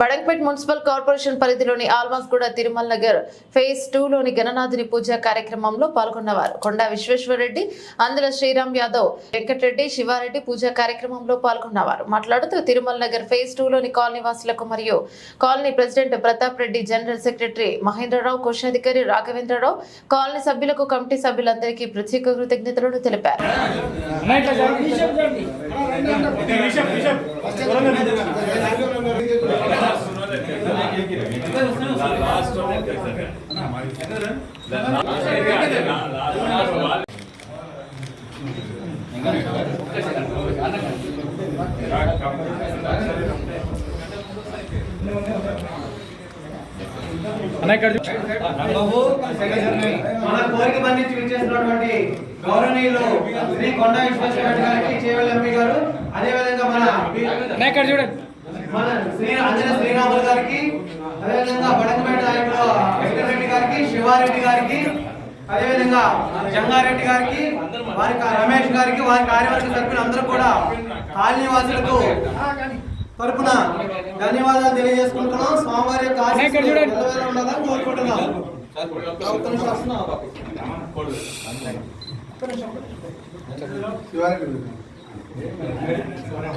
Badangpet municipal corporation పరిధిలోని Almasguda Tirumala Nagar phase two లోని గణనాథుని పూజ కార్యక్రమంలో పాల్గొన్నవారు కొండా విశ్వేశ్వరరెడ్డి అందుల శ్రీరామ్ యాదవ్ వెంకటరెడ్డి శివారెడ్డి పూజా కార్యక్రమంలో పాల్గొన్నవారు మాట్లాడుతూ తిరుమల నగర్ ఫేజ్ టూ లోని కాలనీ వాసులకు మరియు colony president Pratap Reddy general secretary Mahendra Rao కోశాధికారి రాఘవేంద్రరావు కాలనీ సభ్యులకు కమిటీ సభ్యులందరికీ ప్రత్యేక కృతజ్ఞతలను తెలిపారు మన కోరిక మన్నించి విచ్చేసినటువంటి గౌరవనీయులు శ్రీ కొండ విశ్వేశ్వర రెడ్డి గారికి చేవెల్ ఎంపీ గారు అదేవిధంగా మన చూడండి. మన శ్రీ అంజన శ్రీరాములు గారికి అదేవిధంగా బడంగపేట నాయకులు వెంకటరెడ్డి గారికి శివారెడ్డి గారికి అదేవిధంగా జంగారెడ్డి గారికి వారి రమేష్ గారికి వారి కార్యవర్గ సభ్యులందరూ కూడా కాలనీ వాసులకు తరపున ధన్యవాదాలు తెలియజేసుకుంటున్నాం. స్వామివారి ఉండాలని కోరుకుంటున్నాం. ఒక్క